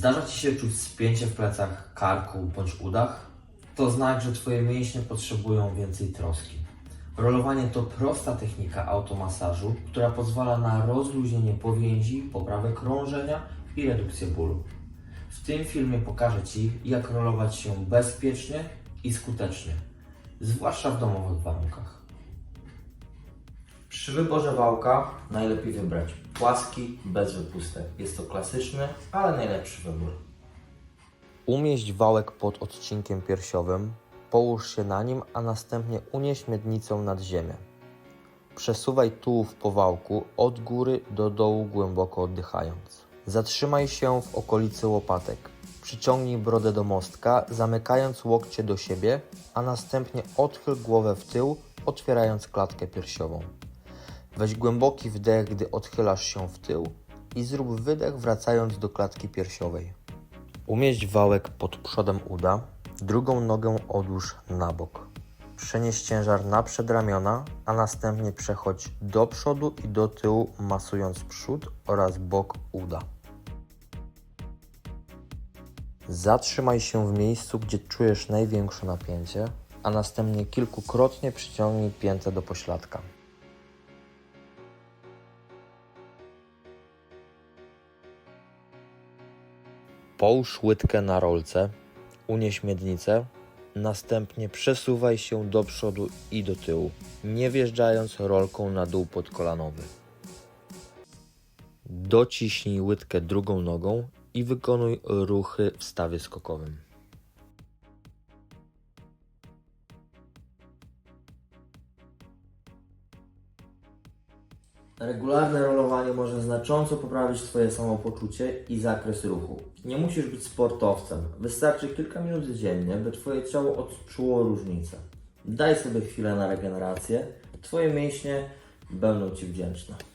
Zdarza Ci się czuć spięcie w plecach, karku bądź udach? To znak, że Twoje mięśnie potrzebują więcej troski. Rolowanie to prosta technika automasażu, która pozwala na rozluźnienie powięzi, poprawę krążenia i redukcję bólu. W tym filmie pokażę Ci, jak rolować się bezpiecznie i skutecznie, zwłaszcza w domowych warunkach. Przy wyborze wałka najlepiej wybrać płaski, bez wypustek. Jest to klasyczny, ale najlepszy wybór. Umieść wałek pod odcinkiem piersiowym, połóż się na nim, a następnie unieś miednicą nad ziemię. Przesuwaj tułów po wałku od góry do dołu głęboko oddychając. Zatrzymaj się w okolicy łopatek. Przyciągnij brodę do mostka, zamykając łokcie do siebie, a następnie odchyl głowę w tył, otwierając klatkę piersiową. Weź głęboki wdech, gdy odchylasz się w tył i zrób wydech wracając do klatki piersiowej. Umieść wałek pod przodem uda, drugą nogę odłóż na bok. Przenieś ciężar na przedramiona, a następnie przechodź do przodu i do tyłu, masując przód oraz bok uda. Zatrzymaj się w miejscu, gdzie czujesz największe napięcie, a następnie kilkukrotnie przyciągnij piętę do pośladka. Połóż łydkę na rolce, unieś miednicę, następnie przesuwaj się do przodu i do tyłu, nie wjeżdżając rolką na dół podkolanowy. Dociśnij łydkę drugą nogą i wykonuj ruchy w stawie skokowym. Regularne rolowanie może znacząco poprawić Twoje samopoczucie i zakres ruchu. Nie musisz być sportowcem, wystarczy kilka minut dziennie, by Twoje ciało odczuło różnicę. Daj sobie chwilę na regenerację, Twoje mięśnie będą Ci wdzięczne.